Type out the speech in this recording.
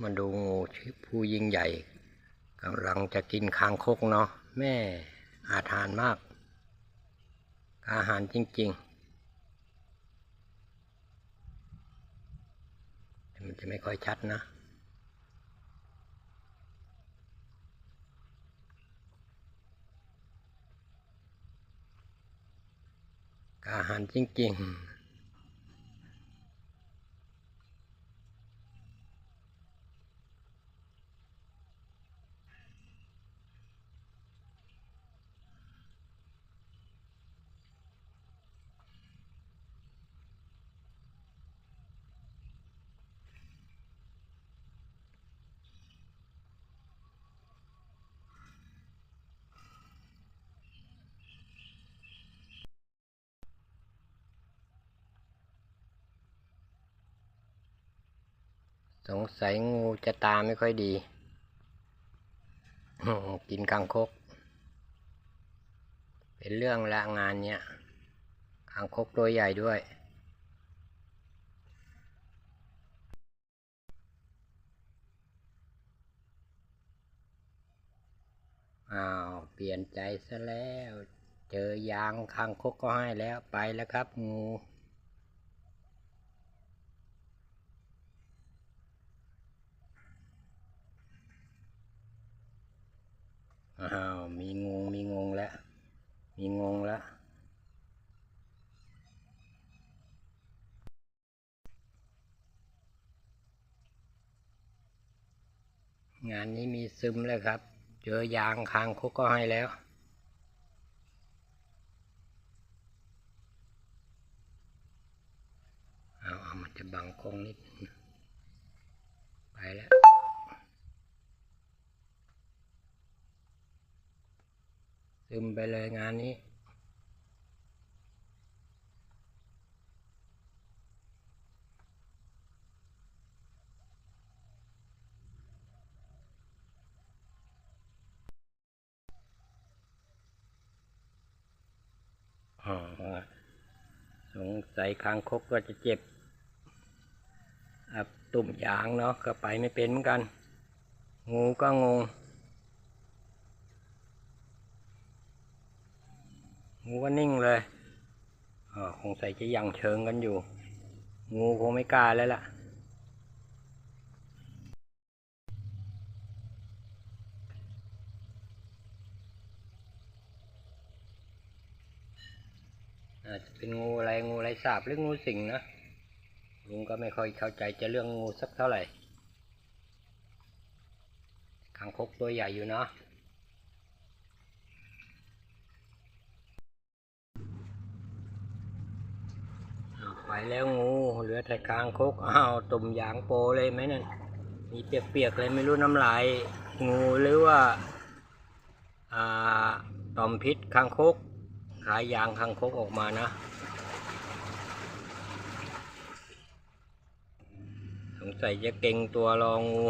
มาดูงูผู้ยิ่งใหญ่กำลังจะกินคางคกเนาะแม่อาทานมาก อาหารจริงๆ มันจะไม่ค่อยชัดนะอาหารจริงๆ สงสัยงูจะตาไม่ค่อยดี กินคางคก เป็นเรื่องละงานเนี้ยคางคกตัวใหญ่ด้วย อ้าว เปลี่ยนใจซะแล้ว เจอยางคางคกก็ให้แล้วไปแล้วครับงู อ้าว มีงง มีงงแล้ว มีงงแล้วงานนี้มีซึมแล้วครับ เจอยางคางคุกก็ให้แล้ว เอาเอามันจะบังกล้องนิด ไปแล้ว ซึมไปเลยงานนี้สงสัยคางคกก็จะเจ็บอับตุ่มยางเนาะก็ไปไม่เป็นเหมือนกัน งูก็งง งูก็นิ่งเลยอ๋อคงใส่จะยังเชิงกันอยู่ งูคงไม่กล้าแล้วล่ะ อาจจะเป็นงูอะไรงูไรสาบหรืองูสิงนะ ลุงก็ไม่ค่อยเข้าใจจะเรื่องงูสักเท่าไหร่คางคกตัวใหญ่อยู่เนาะอ้าว ไปแล้วงูเหลือแต่คางคกอ้าวตุ่มยางโปเลยไหมนั่นมีเปียกๆเลยไม่รู้น้ำลายงูหรือว่าอ่าต่อมพิษคางคกขายยางคางคกออกมานะ สงสัยจะเก่งตัวรองู